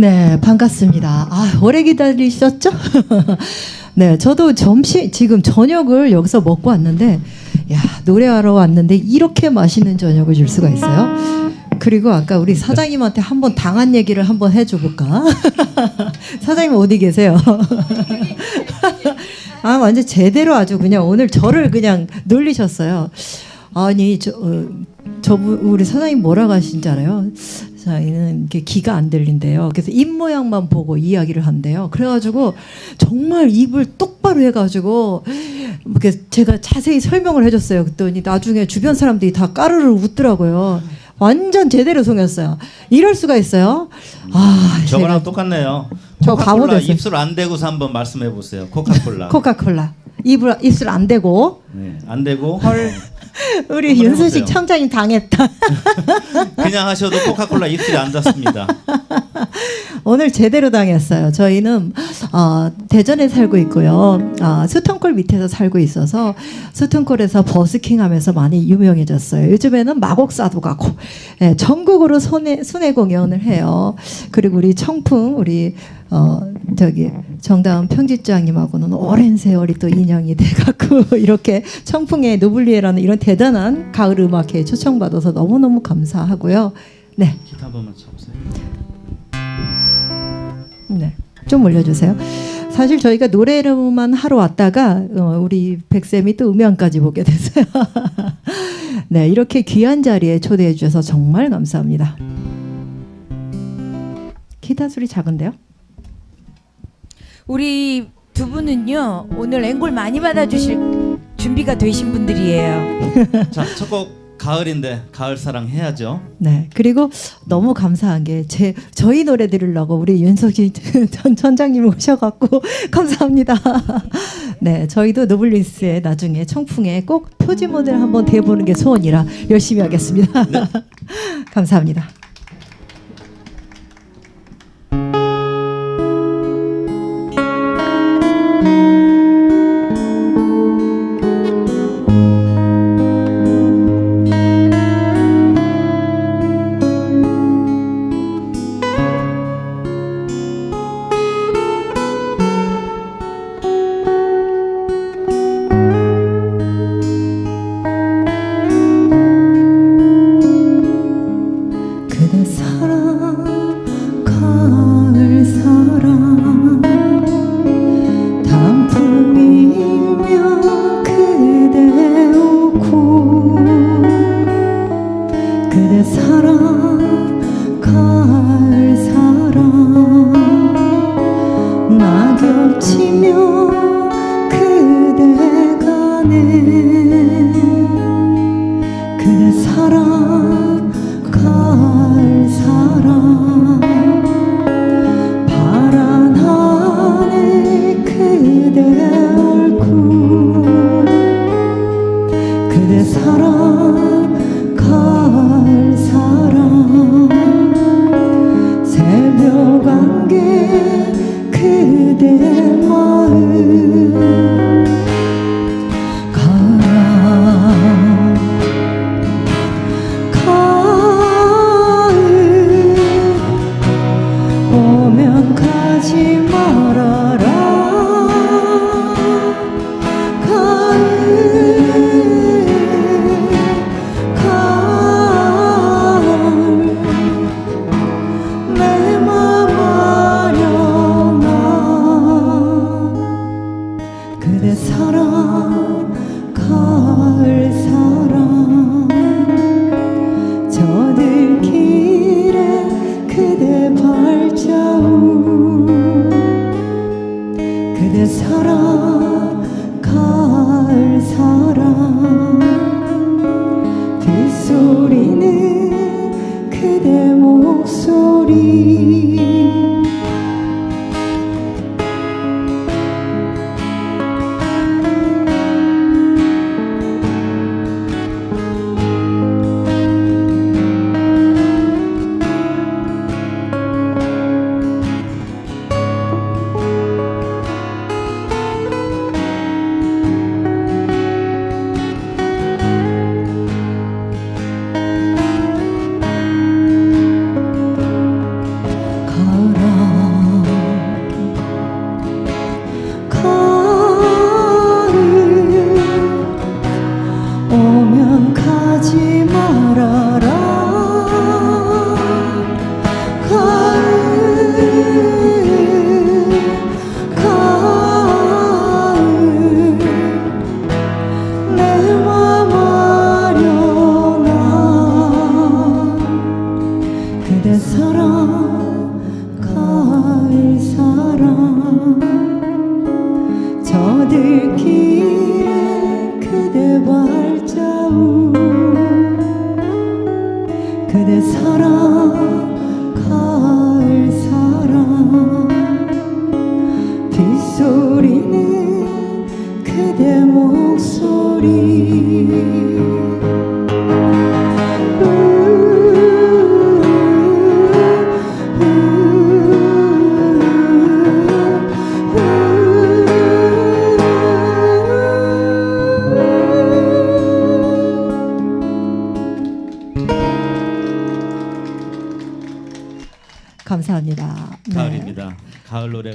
네, 반갑습니다. 아, 오래 기다리셨죠? 네, 저도 점심, 지금 저녁을 여기서 먹고 왔는데, 야, 노래하러 왔는데, 이렇게 맛있는 저녁을 줄 수가 있어요. 그리고 아까 우리 사장님한테 한번 당한 얘기를 한번 해줘볼까? 사장님 어디 계세요? 아, 완전 제대로 아주 그냥 오늘 저를 그냥 놀리셨어요. 아니, 저, 어, 저분, 우리 사장님 뭐라고 하신지 알아요? 자기는 이게 귀가 안 들린대요. 그래서 입 모양만 보고 이야기를 한대요. 그래가지고 정말 입을 똑바로 해가지고 이렇게 제가 자세히 설명을 해줬어요. 그랬더니 나중에 주변 사람들이 다 까르르 웃더라고요. 완전 제대로 속였어요. 이럴 수가 있어요. 아, 저거랑 똑같네요. 저 바보 됐어요. 입술 안 대고서 한번 말씀해 보세요. 코카콜라. 코카콜라 입을 입술 안 대고 네, 안 대고 헐 우리 한번 윤수식. 청장님 당했다. 그냥 하셔도 코카콜라 입술이 안 닿습니다. 오늘 제대로 당했어요. 저희는 어, 대전에 살고 있고요. 아, 수통골 밑에서 살고 있어서 수통골에서 버스킹하면서 많이 유명해졌어요. 요즘에는 마곡사도 가고 예, 전국으로 순회, 순회 공연을 해요. 그리고 우리 청풍 우리 어, 저기 정다은 평지장님하고는 오랜 세월이 또 인연이 돼갖고 이렇게 청풍의 노블리에라는 이런 대단한 가을 음악회에 초청받아서 너무너무 감사하고요. 네. 기타 한 번만 쳐보세요. 네. 좀 올려주세요. 사실 저희가 노래로만 하러 왔다가 어, 우리 백쌤이 또 음향까지 보게 됐어요. 네, 이렇게 귀한 자리에 초대해 주셔서 정말 감사합니다. 기타 소리 작은데요? 우리 두 분은요 오늘 앵콜 많이 받아주실 준비가 되신 분들이에요. 자, 첫 곡 가을인데 가을 사랑 해야죠. 네. 그리고 너무 감사한 게 제 저희 노래 들으려고 우리 윤석희 전 전장님 오셔갖고 감사합니다. 네, 저희도 노블리스의 나중에 청풍에 꼭 표지 모델 한번 대보는 게 소원이라 열심히 하겠습니다. 감사합니다.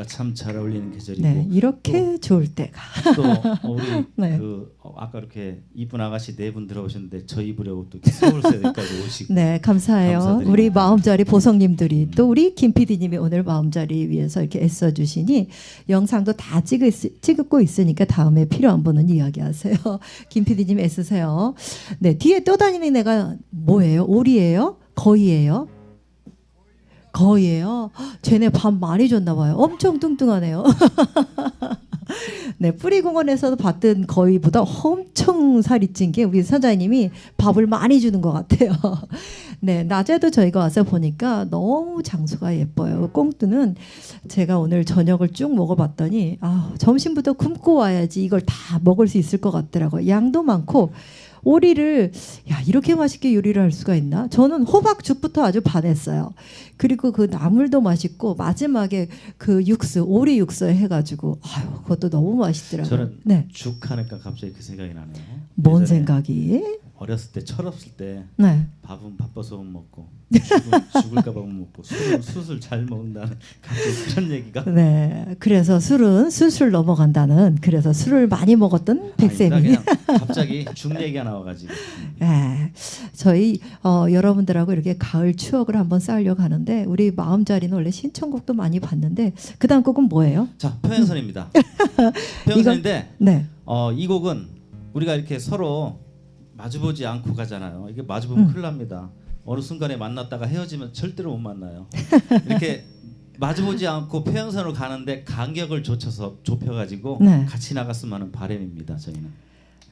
노래가 참 잘 어울리는 계절이고 네, 이렇게 좋을 때가. 또 우리 네. 그 어, 아까 이렇게 이쁜 아가씨 네 분 들어오셨는데 저 입으려고 또 이렇게 서울세까지 오시고 네, 감사해요. 감사드립니다. 우리 마음자리 보성님들이 또 우리 김 PD님이 오늘 마음자리 위해서 이렇게 애써 주시니 영상도 다 찍을, 수- 찍고 있으니까 다음에 필요한 분은 이야기하세요. 김 PD님 애쓰세요. 네, 뒤에 떠다니는 애가 뭐예요? 오리예요? 거위예요? 거위예요? 헉, 쟤네 밥 많이 줬나 봐요. 엄청 뚱뚱하네요. 네, 뿌리공원에서도 봤던 거위보다 엄청 살이 찐 게 우리 사장님이 밥을 많이 주는 것 같아요. 네, 낮에도 저희가 와서 보니까 너무 장수가 예뻐요. 꽁뜨는 제가 오늘 저녁을 쭉 먹어봤더니 아, 점심부터 굶고 와야지 이걸 다 먹을 수 있을 것 같더라고요. 양도 많고 오리를 야 이렇게 맛있게 요리를 할 수가 있나? 저는 호박죽부터 아주 반했어요. 그리고 그 나물도 맛있고 마지막에 그 육수 오리 육수 해가지고 아유 그것도 너무 맛있더라고요. 저는 네, 죽 하니까 갑자기 그 생각이 나네요. 뭔 생각이? 어렸을 때 철없을 때 네. 밥은 바빠서 못 먹고 죽은, 죽을까 봐 못 먹고 술은 술잘 먹는다는 갑자기 그런 얘기가 네, 그래서 술은 술술 넘어간다는 그래서 술을 많이 먹었던 백쌤이 아니다, 그냥 갑자기 죽 얘기가 나와가지고 네, 저희 어, 여러분들하고 이렇게 가을 추억을 한번 쌓으려고 하는데 우리 마음 자리는 원래 신청곡도 많이 봤는데 그 다음 곡은 뭐예요? 자 표현선입니다. 표현선인데 네, 어, 이 곡은 우리가 이렇게 서로 마주보지 않고 가잖아요. 이게 마주보면 음. 큰일 납니다. 어느 순간에 만났다가 헤어지면 절대로 못 만나요. 이렇게 마주보지 않고 평행선으로 가는데 간격을 좁혀서 좁혀가지고 네. 같이 나갔으면 하는 바람입니다. 저희는.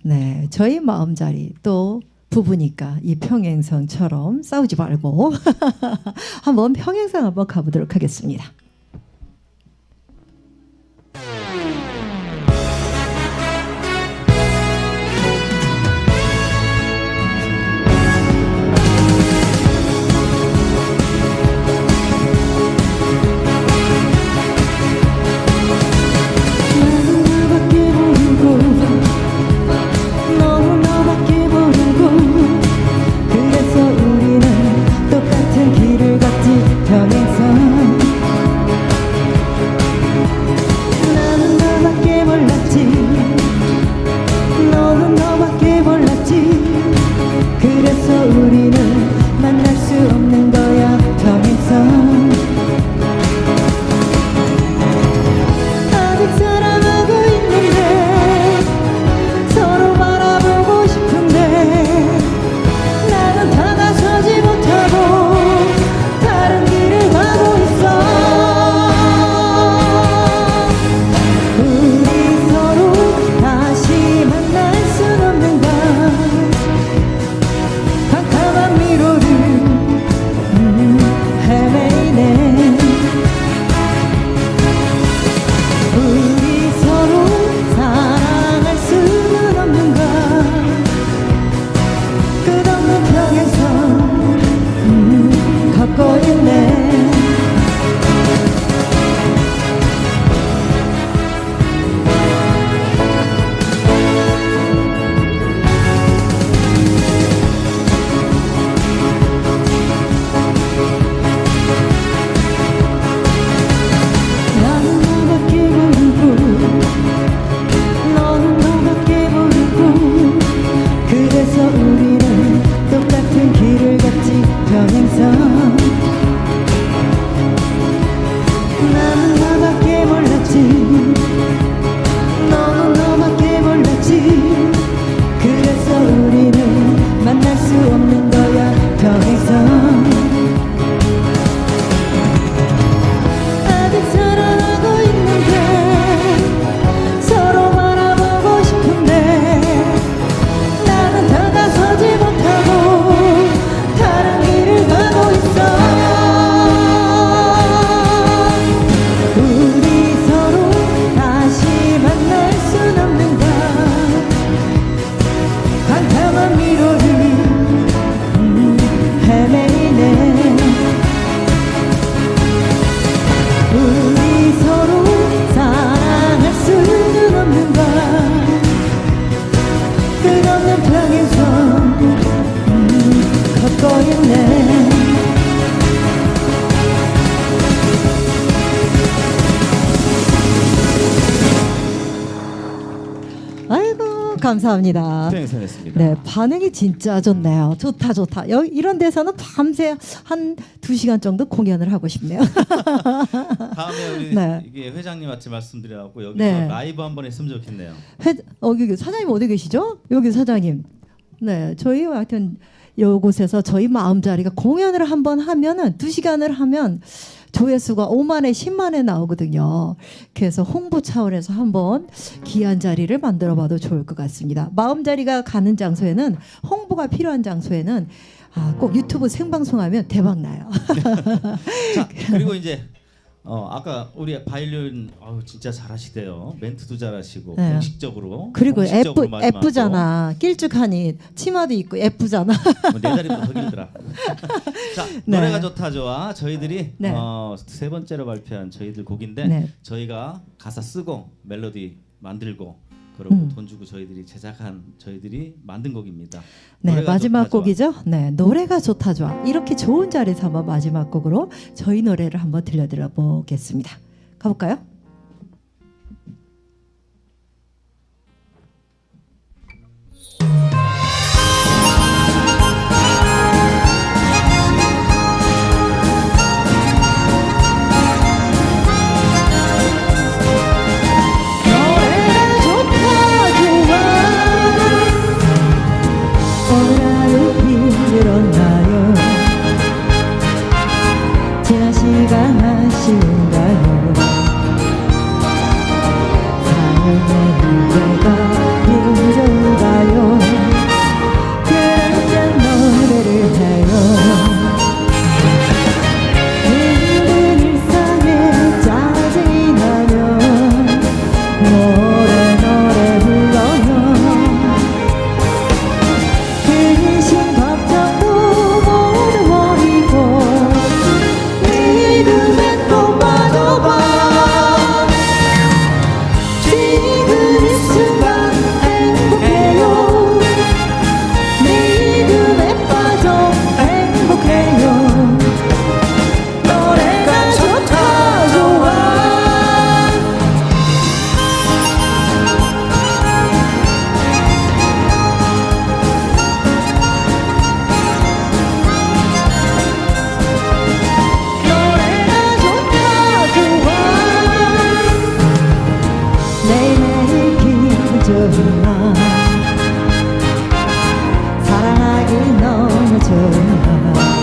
네, 저희 마음자리 또 부부니까 이 평행선처럼 싸우지 말고 한번 평행선 한번 가보도록 하겠습니다. 감사합니다. 평행선했습니다. 네, 반응이 진짜 좋네요. 좋다, 좋다. 여기 이런 데서는 밤새 한 두 시간 정도 공연을 하고 싶네요. 다음에 우리 네. 이게 회장님한테 말씀드려갖고 여기서 네. 라이브 한번 했으면 좋겠네요. 회, 어, 여기 사장님 어디 계시죠? 여기 사장님. 네, 저희 하여튼 요곳에서 저희 마음자리가 공연을 한번 하면은 두 시간을 하면 조회수가 5만에 10만에 나오거든요. 그래서 홍보 차원에서 한번 귀한 자리를 만들어 봐도 좋을 것 같습니다. 마음 자리가 가는 장소에는 홍보가 필요한 장소에는 아, 꼭 유튜브 생방송하면 대박 나요. 자 그리고 이제 어 아까 우리 바이올린 아우 진짜 잘하시대요. 멘트도 잘하시고 네. 공식적으로 그리고 F 공식적으로. F잖아. 길쭉하니 치마도 입고 F잖아. 뭐, 내 다리보다 더 길더라. 자 네. 노래가 좋다 좋아 저희들이 네. 어, 세 번째로 발표한 저희들 곡인데 네. 저희가 가사 쓰고 멜로디 만들고 그리고 음. 돈 주고 저희들이 제작한 저희들이 만든 곡입니다. 네, 마지막 좋다 좋아. 곡이죠. 네, 노래가 좋다 좋아. 이렇게 좋은 자리에서 한번 마지막 곡으로 저희 노래를 한번 들려드려 보겠습니다. 가볼까요? 오 좋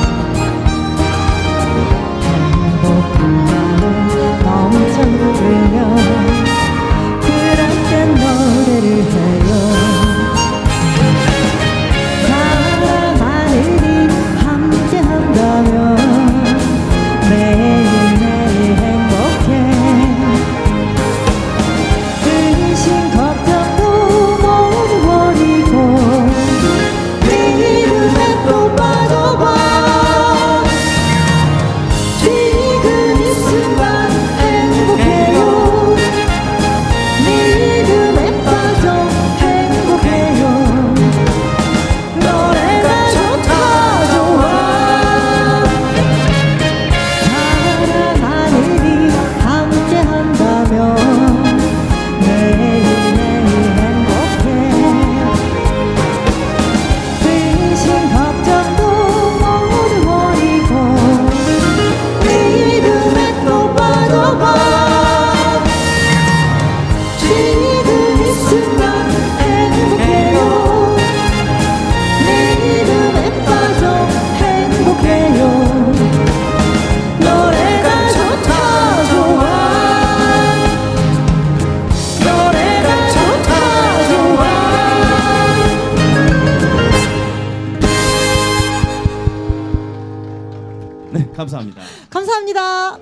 감사합니다. 감사합니다.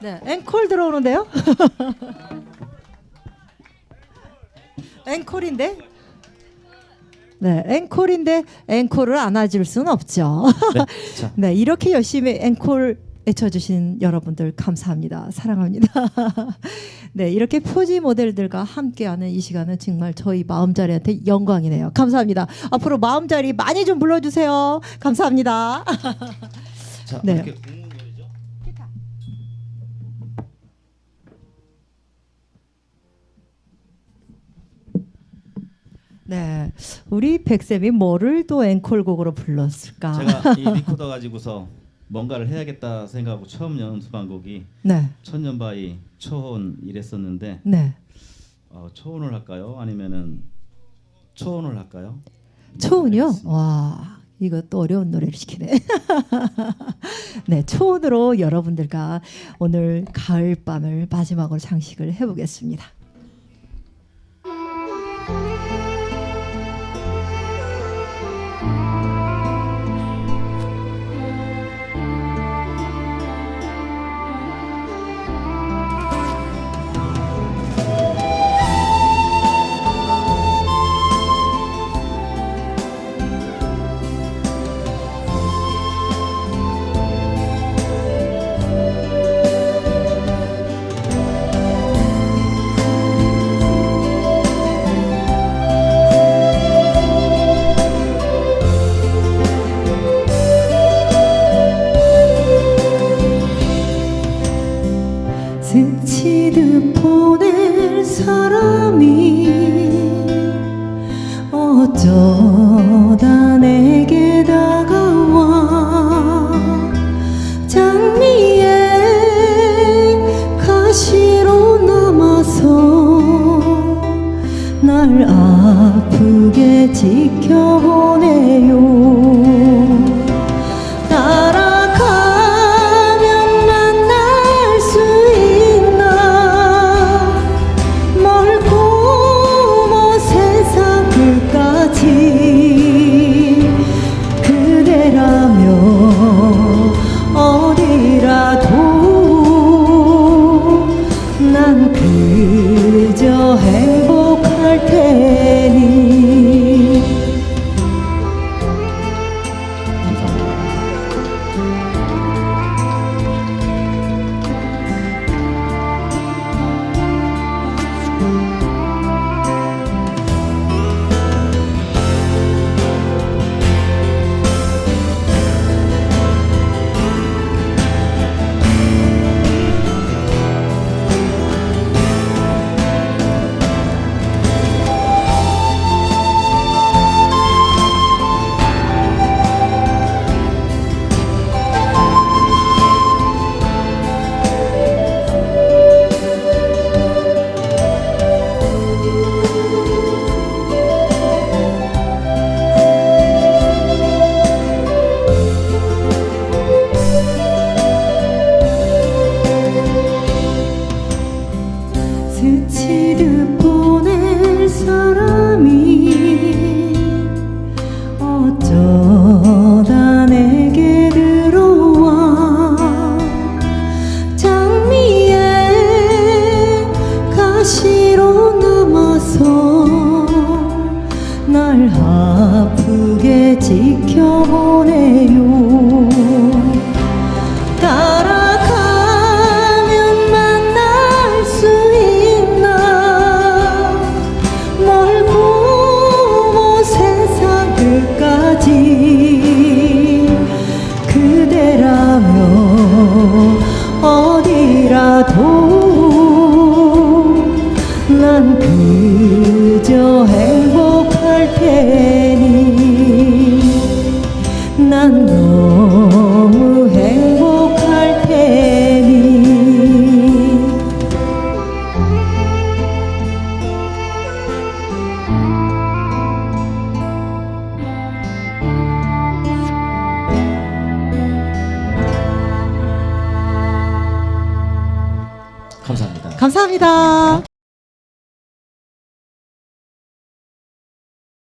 네, 앵콜 들어오는데요. 앵콜인데? 네, 앵콜인데 앵콜을 안아줄 수는 없죠. 네, 자 네, 이렇게 열심히 앵콜 외쳐주신 여러분들 감사합니다. 사랑합니다. 네, 이렇게 표지 모델들과 함께하는 이 시간은 정말 저희 마음자리한테 영광이네요. 감사합니다. 앞으로 마음자리 많이 좀 불러주세요. 감사합니다. 자, 네. 이렇게 공문거리죠. 네, 우리 백쌤이 뭐를 또 앵콜곡으로 불렀을까? 제가 이 리코더 가지고서 뭔가를 해야겠다 생각하고 처음 연습한 곡이 네, 천년바위 초혼 이랬었는데 네. 어, 초혼을 할까요? 아니면은 초혼을 할까요? 초은요? 알겠습니다. 와, 또 어려운 노래를 시키네. 네, 초은으로 여러분들과 오늘 가을 밤을 마지막으로 장식을 해보겠습니다.